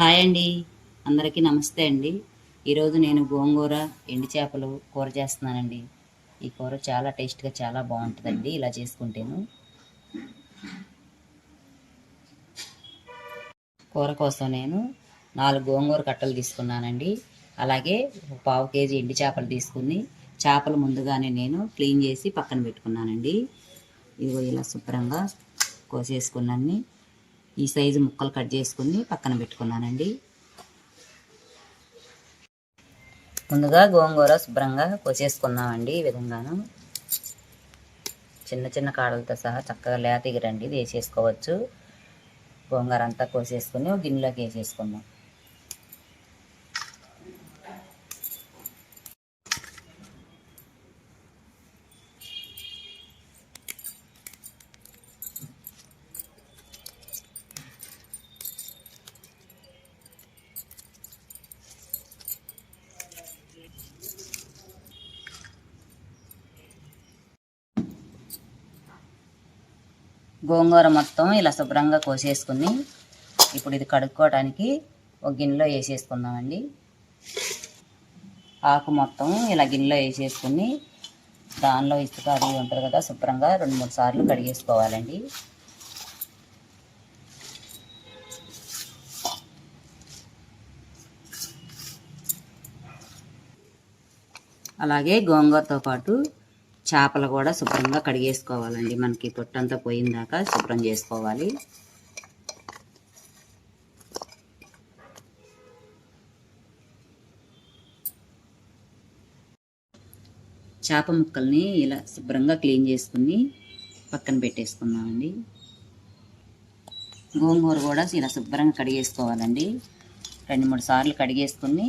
Hi అండి. అందరికీ నమస్తే అండి. ఈరోజు నేను గోంగూర ఎండి చేపలు కూర చేస్తున్నానండి. ఈ కూర చాలా టేస్ట్గా చాలా బాగుంటుందండి. ఇలా చేసుకుంటేను. కూర కోసం నేను నాలుగు గోంగూర కట్టలు తీసుకున్నానండి. అలాగే పావు కేజీ ఎండు చేపలు తీసుకుని చేపలు ముందుగానే నేను క్లీన్ చేసి పక్కన పెట్టుకున్నానండి. ఇదిగో ఇలా శుభ్రంగా కోసేసుకున్నాన్ని. ఈ సైజు ముక్కలు కట్ చేసుకుని పక్కన పెట్టుకున్నానండి. ముందుగా గోంగూర శుభ్రంగా కోసేసుకున్నామండి ఈ విధంగాను. చిన్న చిన్న కాడలతో సహా చక్కగా లేత ఎగిరండి ఇది వేసేసుకోవచ్చు. గోంగూర అంతా కోసేసుకుని ఒక గిన్నెలోకి వేసేసుకుందాం. గోంగూర మొత్తం ఇలా శుభ్రంగా కోసేసుకుని ఇప్పుడు ఇది కడుక్కోవడానికి ఒక గిన్నెలో వేసేసుకుందామండి. ఆకు మొత్తం ఇలా గిన్నెలో వేసేసుకుని దానిలో ఇసుక అది ఉంటుంది కదా శుభ్రంగా రెండు మూడు సార్లు కడిగేసుకోవాలండి. అలాగే గోంగూరతో పాటు చేపలు కూడా శుభ్రంగా కడిగేసుకోవాలండి. మనకి పొట్టంతా పోయిందాకా శుభ్రం చేసుకోవాలి. చేప ముక్కల్ని ఇలా శుభ్రంగా క్లీన్ చేసుకుని పక్కన పెట్టేసుకుందామండి. గోంగూర కూడా ఇలా శుభ్రంగా కడిగేసుకోవాలండి. రెండు మూడు సార్లు కడిగేసుకుని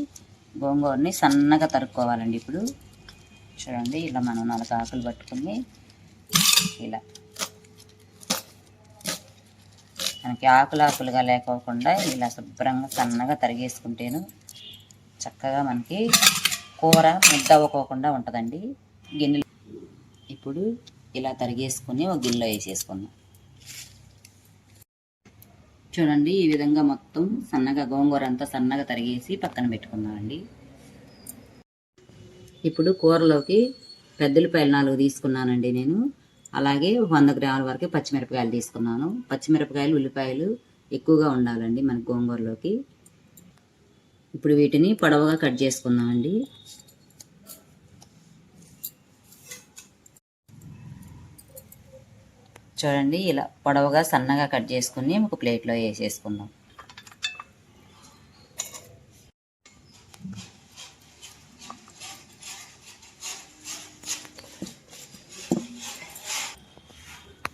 గోంగూరని సన్నగా తరుక్కోవాలండి ఇప్పుడు. చూడండి ఇలా మనం నాలుగు ఆకులు పట్టుకుని ఇలా. మనకి ఆకులు ఆకులుగా లేకోకుండా ఇలా శుభ్రంగా సన్నగా తరిగేసుకుంటేను చక్కగా మనకి కూర ముద్ద అవ్వకోకుండా ఉంటుందండి. గిన్నెలు ఇప్పుడు ఇలా తరిగేసుకుని ఒక గిన్నెలో వేసేసుకుందాం. చూడండి ఈ విధంగా మొత్తం సన్నగా గోంగూర అంతా సన్నగా తరిగేసి పక్కన పెట్టుకుందామండి ఇప్పుడు కూరలోకి పెద్దలపాయలు నాలుగు తీసుకున్నానండి నేను. అలాగే వంద గ్రాముల వరకు పచ్చిమిరపకాయలు తీసుకున్నాను. పచ్చిమిరపకాయలు ఉల్లిపాయలు ఎక్కువగా ఉండాలండి మన గోంగూరలోకి. ఇప్పుడు వీటిని పొడవుగా కట్ చేసుకుందామండి చూడండి ఇలా పొడవుగా సన్నగా కట్ చేసుకుని ఒక ప్లేట్లో వేసేసుకుందాం.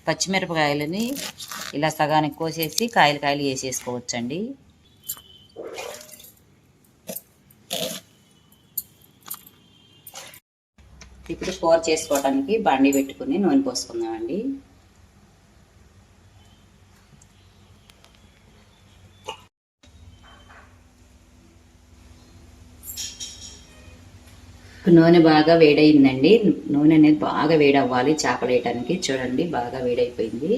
పచ్చిమిరపకాయలని ఇలా సగానికి కోసేసి కాయలు కాయలు వేసేసుకోవచ్చండి. ఇప్పుడు కూర చేసుకోవడానికి బండి పెట్టుకుని నూనె పోసుకుందామండి. నూనె బాగా వేడైందండి నూనె అనేది బాగా వేడవ్వాలి చేపలు వేయడానికి చూడండి బాగా వేడైపోయింది.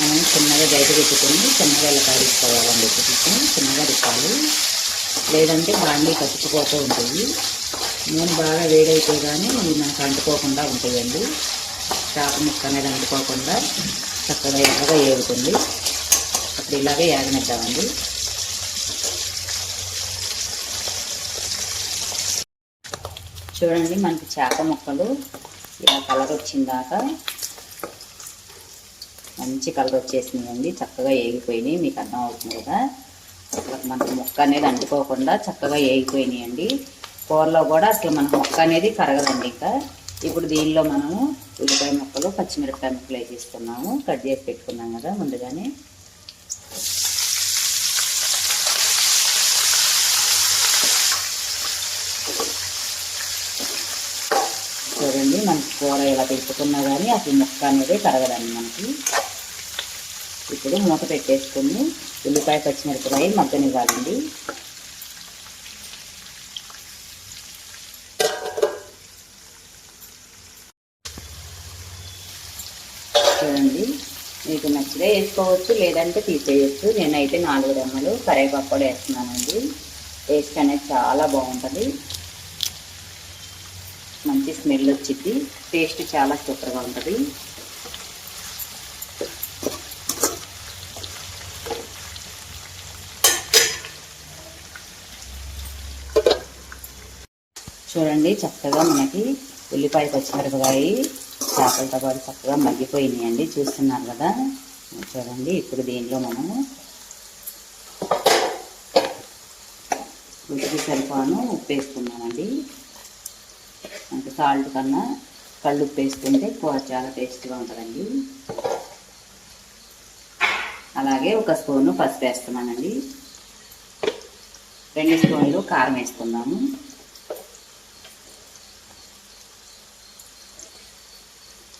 మనం చిన్నగా బయట పెట్టుకుని చిన్నగా ఇలా కడుక్కోవాలండి. చిన్నగా రుక్కాలి లేదంటే బాండీ కట్టుకుపోతూ ఉంటుంది. నూనె బాగా వేడైతే కానీ ఇవి మనకు అంటుకోకుండా ఉంటాయండి. చేప ముక్క అనేది అంటుకోకుండా చక్కగా ఎర్రగా ఏగుతుంది. అప్పుడు ఇలాగే ఏగనిద్దామండి చూడండి మనకి చేప ముక్కలు ఇలా కలర్ వచ్చిందాక మంచి కలర్ వచ్చేసినాయండి. చక్కగా ఏగిపోయినాయి. మీకు అర్థం అవుతుంది కదా. మనకి ముక్క అనేది అంటుకోకుండా చక్కగా ఏగిపోయినాయండి. కూరలో కూడా అసలు మన ముక్క అనేది కరగదండి ఇంకా. ఇప్పుడు దీనిలో మనము ఉల్లిపాయ ముక్కలు పచ్చిమిరపకాయ ముక్కలు వేసేసుకున్నాము కట్ చేసి పెట్టుకున్నాం కదా ముందుగానే. చూడండి మనకి కూర ఇలా పెట్టుకున్నా కానీ అసలు ముక్క అనేది కరగదండి మనకి. ఇప్పుడు మూత పెట్టేసుకుని ఉల్లిపాయ పచ్చిమిరపకాయ మగ్గనివ్వాలండి. చూడండి. మీకు నచ్చితే వేసుకోవచ్చు లేదంటే తీసేయచ్చు. నేనైతే నాలుగు రెమ్మలు కరివేపాకు కూడా వేస్తున్నానండి. టేస్ట్ అనేది చాలా బాగుంటుంది. మంచి స్మెల్ వచ్చింది టేస్ట్ చాలా సూపర్గా ఉంటుంది. చూడండి చక్కగా మనకి ఉల్లిపాయ పచ్చిమిరపకాయ చేపలతో పాటు చక్కగా మగ్గిపోయినాయండి చూస్తున్నారు కదా. చూడండి ఇప్పుడు దీనిలో మనము రుచికి సరిపాను ఉప్పు వేసుకున్నామండి అంటే సాల్ట్ కన్నా కళ్ళు ఉప్పు వేసుకుంటే కూర చాలా టేస్ట్గా ఉంటుందండి. అలాగే ఒక స్పూను పసుపు వేస్తున్నానండి. రెండు స్పూన్లు కారం వేసుకుందాము.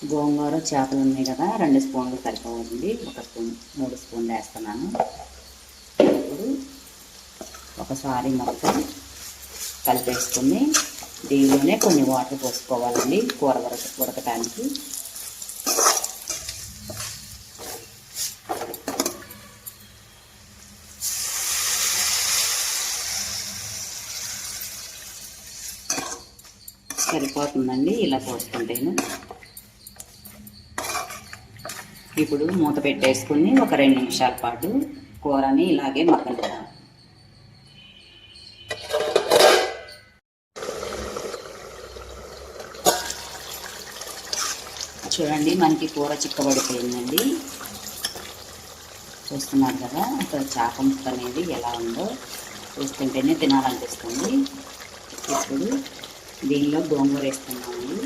గోంగూర చేపలు ఉన్నాయి కదా రెండు స్పూన్లు సరిపోతుంది ఒక స్పూన్ మూడు స్పూన్లు వేస్తున్నాను. ఇప్పుడు ఒకసారి మొత్తం కలిపేసుకుని దీనిలోనే కొన్ని వాటర్ పోసుకోవాలండి కూర ఉడక ఉడకటానికి. సరిపోతుందండి ఇలా పోసుకుంటాను. ఇప్పుడు మూత పెట్టేసుకుని ఒక రెండు నిమిషాల పాటు కూరని ఇలాగే మగ్గనిద్దాం. చూడండి మనకి కూర చిక్కబడిపోయిందండి. చూస్తున్నారు కదా అక్కడ చేప ముక్క అనేది ఎలా ఉందో చూస్తుంటేనే తినాలనిపిస్తుంది. ఇప్పుడు దీనిలో గోంగూర వేస్తున్నామండి.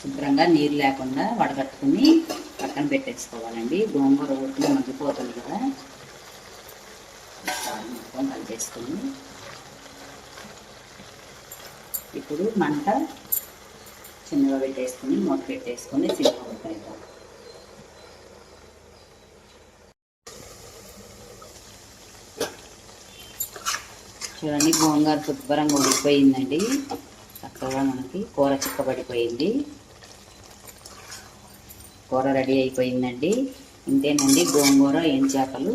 శుభ్రంగా నీరు లేకుండా వడగట్టుకుని పక్కన పెట్టేసుకోవాలండి. గోంగూర ఉడికి మగ్గిపోతుంది కదా. మొత్తం కలిపేసుకుని ఇప్పుడు మంట చిన్నగా పెట్టేసుకుని మూత పెట్టేసుకుని చిన్నగా పెట్టేద్దాం చూడండి గోంగూర శుభ్రంగా ఉడికిపోయిందండి. చక్కగా మనకి కూర చిక్కబడిపోయింది కూర రెడీ అయిపోయిందండి. ఇంతేనండి గోంగూర ఏం చేపలు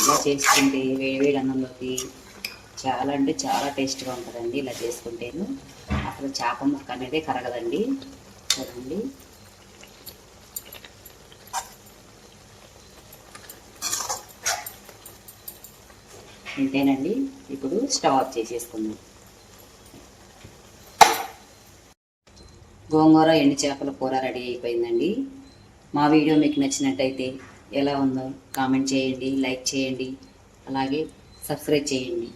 ఇలా చేసుకుంటే వేడివేడి అన్నంలోకి చాలా అంటే చాలా టేస్ట్గా ఉంటుందండి ఇలా చేసుకుంటేను. అసలు చేప ముక్క అనేది కరగదండి. చూడండి. ఇంతేనండి ఇప్పుడు స్టవ్ ఆఫ్ చేసేసుకుందాం. గోంగూర ఎండు చేపల కూర రెడీ అయిపోయిందండి. మా వీడియో మీకు నచ్చినట్టయితే ఎలా ఉందో కామెంట్ చేయండి లైక్ చేయండి అలాగే సబ్స్క్రైబ్ చేయండి.